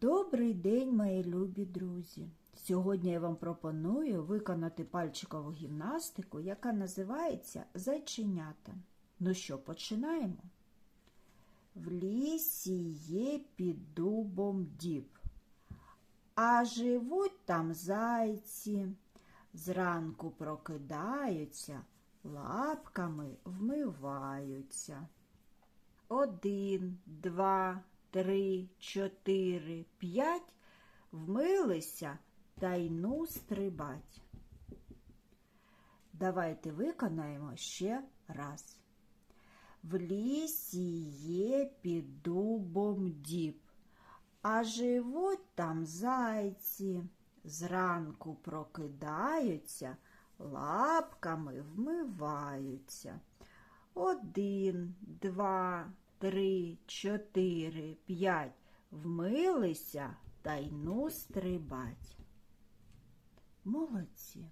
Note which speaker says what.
Speaker 1: Добрий день, мої любі друзі! Сьогодні я вам пропоную виконати пальчикову гімнастику, яка називається Зайченята. Ну що, починаємо? В лісі є під дубом діб, а живуть там зайці. Зранку прокидаються, лапками вмиваються. Один, два, три, чотири, п'ять вмилися та й ну стрибать. Давайте виконаємо ще раз. В лісі є під дубом діб, а живуть там зайці. Зранку прокидаються, лапками вмиваються. Один, два, три, чотири, п'ять. Вмилися та й ну стрибать. Молодці.